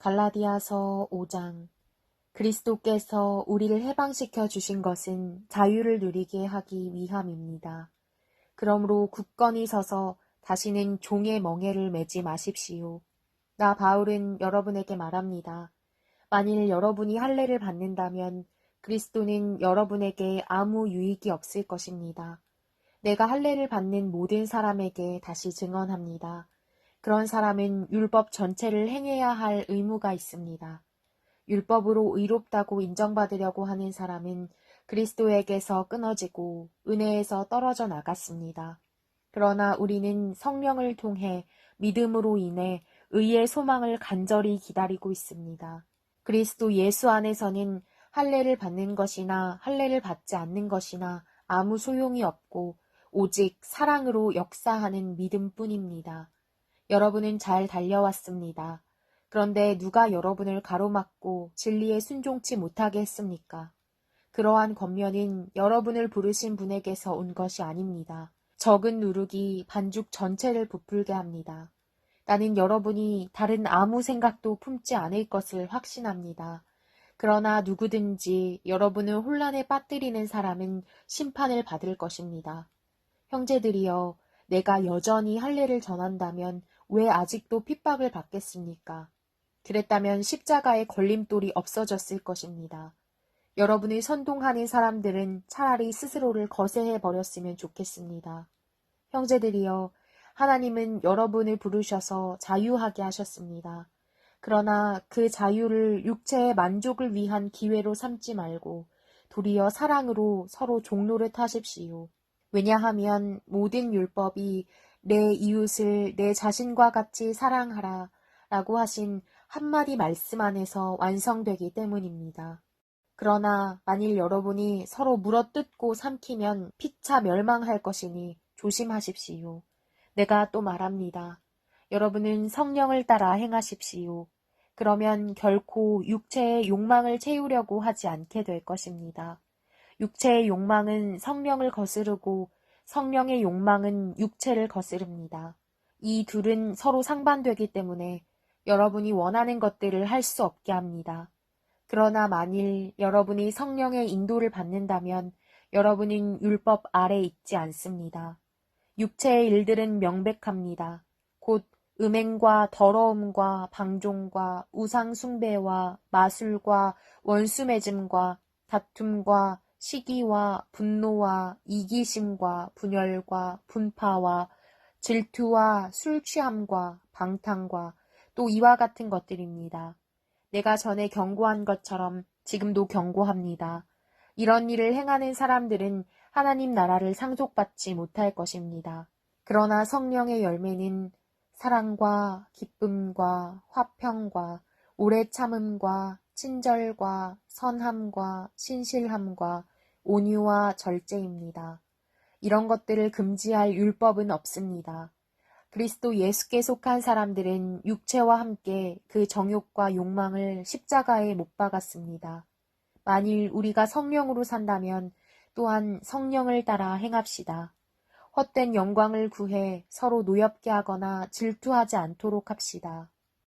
갈라디아서 5장 그리스도께서 우리를 해방시켜 주신 것은 자유를 누리게 하기 위함입니다. 그러므로 굳건히 서서 다시는 종의 멍에를 매지 마십시오. 나 바울은 여러분에게 말합니다. 만일 여러분이 할례를 받는다면 그리스도는 여러분에게 아무 유익이 없을 것입니다. 내가 할례를 받는 모든 사람에게 다시 증언합니다. 그런 사람은 율법 전체를 행해야 할 의무가 있습니다. 율법으로 의롭다고 인정받으려고 하는 사람은 그리스도에게서 끊어지고 은혜에서 떨어져 나갔습니다. 그러나 우리는 성령을 통해 믿음으로 인해 의의 소망을 간절히 기다리고 있습니다. 그리스도 예수 안에서는 할례를 받는 것이나 할례를 받지 않는 것이나 아무 소용이 없고 오직 사랑으로 역사하는 믿음뿐입니다. 여러분은 잘 달려왔습니다. 그런데 누가 여러분을 가로막고 진리에 순종치 못하게 했습니까? 그러한 권면은 여러분을 부르신 분에게서 온 것이 아닙니다. 적은 누룩이 반죽 전체를 부풀게 합니다. 나는 여러분이 다른 아무 생각도 품지 않을 것을 확신합니다. 그러나 누구든지 여러분을 혼란에 빠뜨리는 사람은 심판을 받을 것입니다. 형제들이여, 내가 여전히 할례를 전한다면 왜 아직도 핍박을 받겠습니까? 그랬다면 십자가의 걸림돌이 없어졌을 것입니다. 여러분을 선동하는 사람들은 차라리 스스로를 거세해 버렸으면 좋겠습니다. 형제들이여, 하나님은 여러분을 부르셔서 자유하게 하셨습니다. 그러나 그 자유를 육체의 만족을 위한 기회로 삼지 말고 도리어 사랑으로 서로 종로를 타십시오. 왜냐하면 모든 율법이 내 이웃을 내 자신과 같이 사랑하라 라고 하신 한마디 말씀 안에서 완성되기 때문입니다. 그러나 만일 여러분이 서로 물어뜯고 삼키면 피차 멸망할 것이니 조심하십시오. 내가 또 말합니다. 여러분은 성령을 따라 행하십시오. 그러면 결코 육체의 욕망을 채우려고 하지 않게 될 것입니다. 육체의 욕망은 성령을 거스르고 성령의 욕망은 육체를 거스릅니다. 이 둘은 서로 상반되기 때문에 여러분이 원하는 것들을 할 수 없게 합니다. 그러나 만일 여러분이 성령의 인도를 받는다면 여러분은 율법 아래 있지 않습니다. 육체의 일들은 명백합니다. 곧 음행과 더러움과 방종과 우상숭배와 마술과 원수맺음과 다툼과 시기와 분노와 이기심과 분열과 분파와 질투와 술 취함과 방탕과 또 이와 같은 것들입니다. 내가 전에 경고한 것처럼 지금도 경고합니다. 이런 일을 행하는 사람들은 하나님 나라를 상속받지 못할 것입니다. 그러나 성령의 열매는 사랑과 기쁨과 화평과 오래 참음과 친절과 선함과 신실함과 온유와 절제입니다. 이런 것들을 금지할 율법은 없습니다. 그리스도 예수께 속한 사람들은 육체와 함께 그 정욕과 욕망을 십자가에 못 박았습니다. 만일 우리가 성령으로 산다면 또한 성령을 따라 행합시다. 헛된 영광을 구해 서로 노엽게 하거나 질투하지 않도록 합시다.